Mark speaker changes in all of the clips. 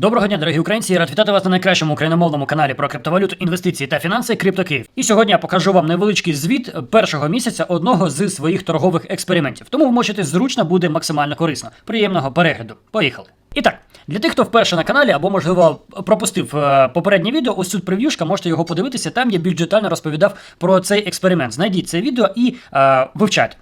Speaker 1: Доброго дня, дорогі українці! Рад вітати вас на найкращому україномовному каналі про криптовалюту, інвестиції та фінанси CryptoKiїв. І сьогодні я покажу вам невеличкий звіт першого місяця одного з своїх торгових експериментів. Тому вмочити зручно буде максимально корисно. Приємного перегляду. Поїхали! І так, для тих, хто вперше на каналі або, можливо, пропустив е, попереднє відео, ось тут прев'юшка, можете його подивитися. Там я більш детально розповідав про цей експеримент. Знайдіть це відео і е, вивчайте.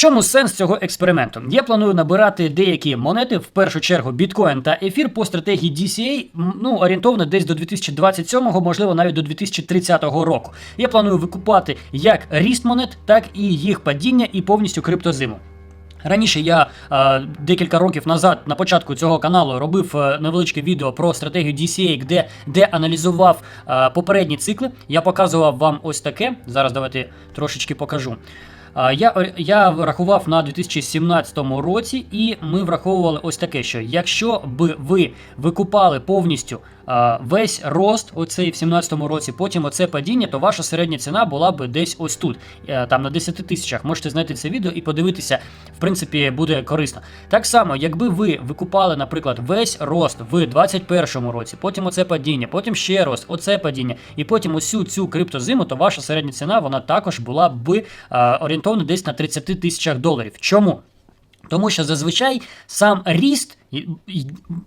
Speaker 1: Чому сенс цього експерименту? Я планую набирати деякі монети, в першу чергу біткоін та ефір по стратегії DCA, ну орієнтовно десь до 2027-го, можливо, навіть до 2030 року. Я планую викупати як ріст монет, так і їх падіння і повністю криптозиму. Раніше я е, декілька років назад на початку цього каналу робив е, невеличке відео про стратегію DCA, де, де аналізував е, попередні цикли. Я показував вам ось таке. Зараз давайте трошечки покажу. Я, я рахував на 2017 році, і ми враховували ось таке, що якщо б ви викупали повністю весь рост, оцей в 2017 році, потім оце падіння, то ваша середня ціна була б десь ось тут, е, там на 10 тисячах. Можете знайти це відео і подивитися, в принципі, буде корисно. Так само, якби ви викупали, наприклад, весь рост в 2021 році, потім оце падіння, потім ще рост, оце падіння, і потім усю цю криптозиму, то ваша середня ціна вона також була б е, орієнтовно десь на 30 тисячах доларів. Чому? Тому що зазвичай сам ріст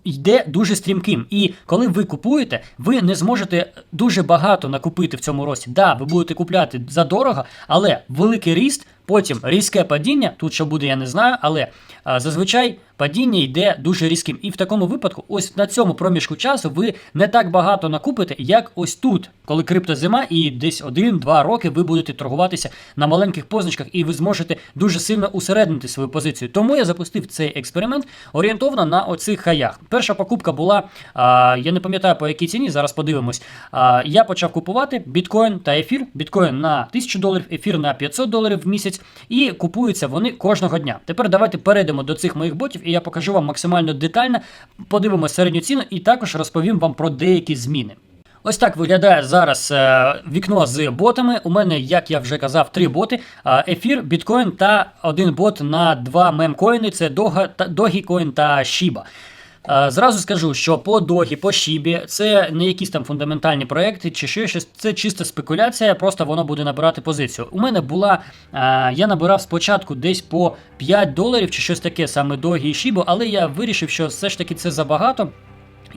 Speaker 1: йде дуже стрімким. І коли ви купуєте, ви не зможете дуже багато накупити в цьому рості. Да, ви будете купляти задорого, але великий ріст, потім різке падіння. Тут що буде, я не знаю, але а, зазвичай падіння йде дуже різким. І в такому випадку, ось на цьому проміжку часу, ви не так багато накупите, як ось тут, коли криптозима, і десь 1-2 роки ви будете торгуватися на маленьких позначках, і ви зможете дуже сильно усереднити свою позицію. Тому я запустив цей експеримент орієнтовно на оцих хаях. Перша покупка була, а, я не пам'ятаю по якій ціні, зараз подивимось. А, я почав купувати біткоін та ефір. Біткоін на 1000 доларів, ефір на 500 доларів в місяць, і купуються вони кожного дня. Тепер давайте перейдемо до цих моїх ботів, і я покажу вам максимально детально, подивимося середню ціну і також розповім вам про деякі зміни. Ось так виглядає зараз е, вікно з ботами. У мене, як я вже казав, три боти: ефір, біткоін та один бот на два мемкоїни це Dogecoin та Shiba. Е, Зразу скажу, що по Догі, по Шібі це не якісь там фундаментальні проекти чи що, щось, це чиста спекуляція, просто воно буде набирати позицію. У мене була, е, я набирав спочатку десь по 5 доларів чи щось таке, саме Догі і Шібу, але я вирішив, що все ж таки це забагато.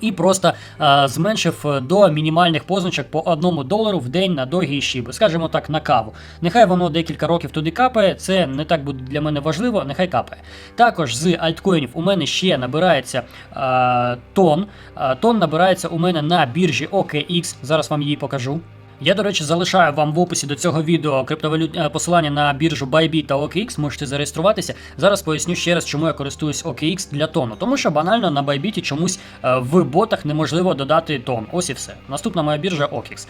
Speaker 1: І просто е, зменшив е, до мінімальних позначок по одному долару в день на догі і шіби, скажімо так, на каву. Нехай воно декілька років туди капає, це не так буде для мене важливо, нехай капає. Також з альткоїнів у мене ще набирається е, тон. Е, тон набирається у мене на біржі OKX, зараз вам її покажу. Я, до речі, залишаю вам в описі до цього відео криптовалют... е, посилання на біржу Bybit та OKX, можете зареєструватися. Зараз поясню ще раз, чому я користуюсь OKX для тону. Тому що банально на Bybit чомусь е, в ботах неможливо додати тон. Ось і все. Наступна моя біржа OKX.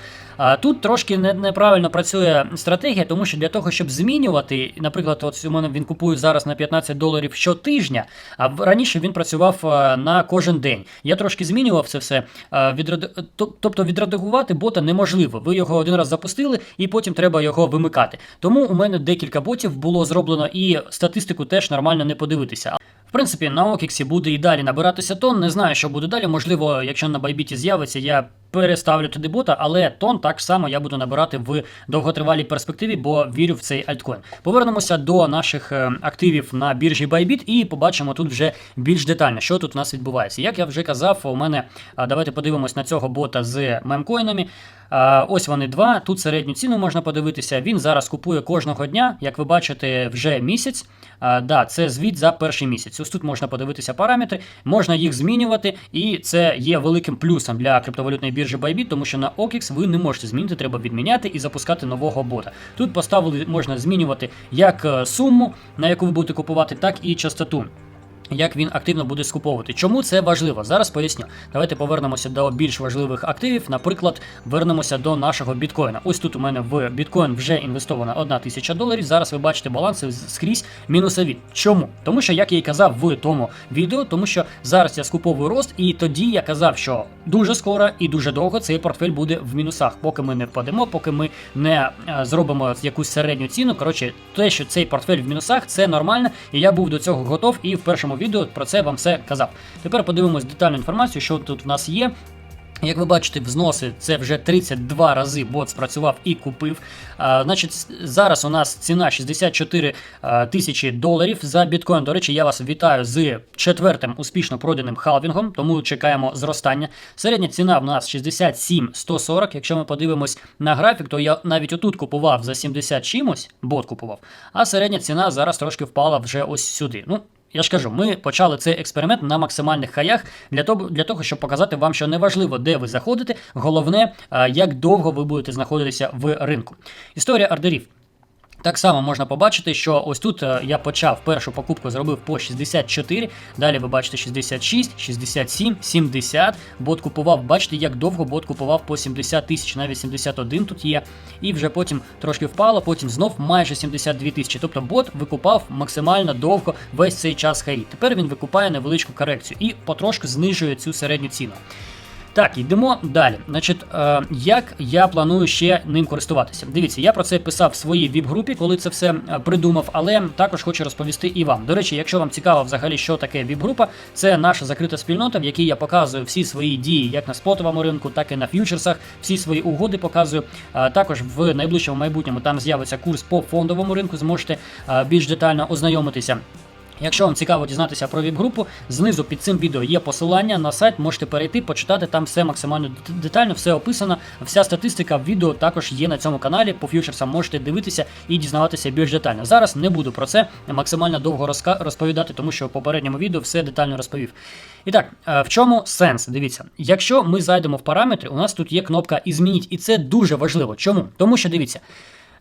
Speaker 1: Тут трошки не- неправильно працює стратегія, тому що для того, щоб змінювати, наприклад, от у мене він купує зараз на 15 доларів щотижня, а раніше він працював е, на кожен день. Я трошки змінював це все. відреди- Тобто відредагувати бота неможливо. Ви його один раз запустили, і потім треба його вимикати. Тому у мене декілька ботів було зроблено, і статистику теж нормально не подивитися. В принципі, на Окіксі буде і далі набиратися тон. Не знаю, що буде далі. Можливо, якщо на Байбіті з'явиться, я переставлю туди бота, але тон так само я буду набирати в довготривалій перспективі, бо вірю в цей альткоін. Повернемося до наших е, активів на біржі Bybit і побачимо тут вже більш детально, що тут у нас відбувається. Як я вже казав, у мене давайте подивимось на цього бота з мемкоїнами. Ось вони два. Тут середню ціну можна подивитися. Він зараз купує кожного дня, як ви бачите, вже місяць. Да, це звіт за перший місяць. Ось тут можна подивитися параметри, можна їх змінювати, і це є великим плюсом для криптовалютної біржі Bybit, тому що на OKX ви не можете змінити, треба відміняти і запускати нового бота. Тут поставили можна змінювати як е, суму, на яку ви будете купувати, так і частоту. Як він активно буде скуповувати. Чому це важливо? Зараз поясню. Давайте повернемося до більш важливих активів. Наприклад, вернемося до нашого біткоїна. Ось тут у мене в біткоін вже інвестовано 1 тисяча доларів. Зараз ви бачите баланси скрізь мінусові. Чому? Тому що, як я і казав в тому відео, тому що зараз я скуповую рост, і тоді я казав, що дуже скоро і дуже довго цей портфель буде в мінусах, поки ми не впадемо, поки ми не е, зробимо якусь середню ціну. Коротше, те, що цей портфель в мінусах, це нормально, і я був до цього готов. І в першому відео про це вам все казав. Тепер подивимось детальну інформацію, що тут в нас є. Як ви бачите, взноси це вже 32 рази бот спрацював і купив. А, значить, зараз у нас ціна 64 а, тисячі доларів за біткоін. До речі, я вас вітаю з четвертим успішно проданим халвінгом, тому чекаємо зростання. Середня ціна в нас 67 140. Якщо ми подивимось на графік, то я навіть отут купував за 70 чимось, бот купував, а середня ціна зараз трошки впала вже ось сюди. Ну, я ж кажу, ми почали цей експеримент на максимальних хаях для того, для того, щоб показати вам, що неважливо, де ви заходите, головне, як довго ви будете знаходитися в ринку. Історія ордерів. Так само можна побачити, що ось тут е, я почав першу покупку, зробив по 64, далі ви бачите 66, 67, 70. Бот купував, бачите, як довго бот купував по 70 тисяч, навіть 71 тут є. І вже потім трошки впало, потім знов майже 72 тисячі. Тобто бот викупав максимально довго весь цей час хаї. Тепер він викупає невеличку корекцію і потрошку знижує цю середню ціну. Так, йдемо далі. Значить, е, як я планую ще ним користуватися? Дивіться, я про це писав в своїй віп-групі, коли це все е, придумав, але також хочу розповісти і вам. До речі, якщо вам цікаво взагалі, що таке віп-група, це наша закрита спільнота, в якій я показую всі свої дії, як на спотовому ринку, так і на ф'ючерсах, всі свої угоди показую. Е, також в найближчому майбутньому там з'явиться курс по фондовому ринку, зможете більш детально ознайомитися. Якщо вам цікаво дізнатися про віп-групу, знизу під цим відео є посилання на сайт, можете перейти, почитати, там все максимально детально, все описано. Вся статистика в відео також є на цьому каналі. По фьючерсам можете дивитися і дізнаватися більш детально. Зараз не буду про це максимально довго розповідати, тому що в попередньому відео все детально розповів. І так, е, в чому сенс? Дивіться, якщо ми зайдемо в параметри, у нас тут є кнопка «Ізмініть», і це дуже важливо. Чому? Тому що дивіться.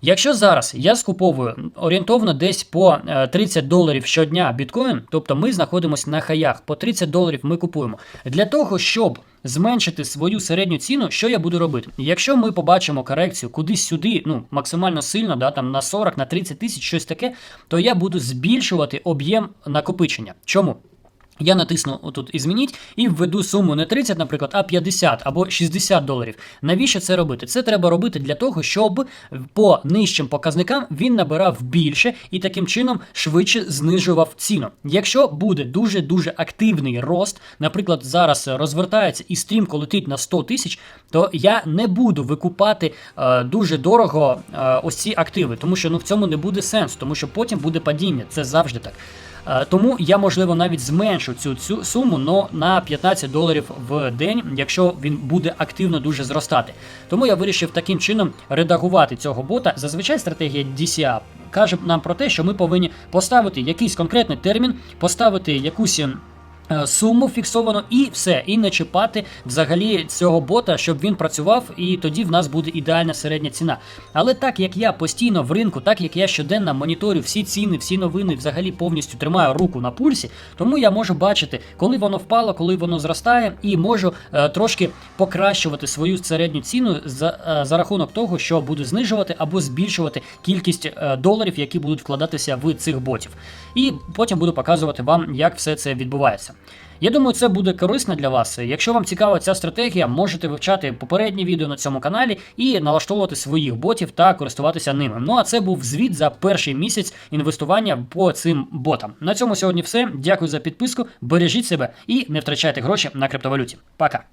Speaker 1: Якщо зараз я скуповую орієнтовно десь по е, 30 доларів щодня біткоін, тобто ми знаходимося на хаях, по 30 доларів ми купуємо. Для того, щоб зменшити свою середню ціну, що я буду робити? Якщо ми побачимо корекцію кудись сюди, ну максимально сильно, да, там на 40, на 30 тисяч, щось таке, то я буду збільшувати об'єм накопичення. Чому? Я натисну отут і змініть і введу суму не 30, наприклад, а 50 або 60 доларів. Навіщо це робити? Це треба робити для того, щоб по нижчим показникам він набирав більше і таким чином швидше знижував ціну. Якщо буде дуже дуже активний рост, наприклад, зараз розвертається і стрімко летить на 100 тисяч, то я не буду викупати е, дуже дорого е, ось ці активи, тому що ну в цьому не буде сенсу, тому що потім буде падіння. Це завжди так. Е, Тому я, можливо, навіть зменшу цю, цю суму но на 15 доларів в день, якщо він буде активно дуже зростати. Тому я вирішив таким чином редагувати цього бота. Зазвичай стратегія DCA каже нам про те, що ми повинні поставити якийсь конкретний термін, поставити якусь. Е, Суму фіксовано і все, і не чіпати взагалі цього бота, щоб він працював, і тоді в нас буде ідеальна середня ціна. Але так як я постійно в ринку, так як я щоденно моніторю всі ціни, всі новини, взагалі повністю тримаю руку на пульсі, тому я можу бачити, коли воно впало, коли воно зростає, і можу е, трошки покращувати свою середню ціну за, е, за рахунок того, що буду знижувати або збільшувати кількість е, доларів, які будуть вкладатися в цих ботів. І потім буду показувати вам, як все це відбувається. Я думаю, це буде корисно для вас. Якщо вам цікава ця стратегія, можете вивчати попередні відео на цьому каналі і налаштовувати своїх ботів та користуватися ними. Ну а це був звіт за перший місяць інвестування по цим ботам. На цьому сьогодні все. Дякую за підписку, бережіть себе і не втрачайте гроші на криптовалюті. Пока.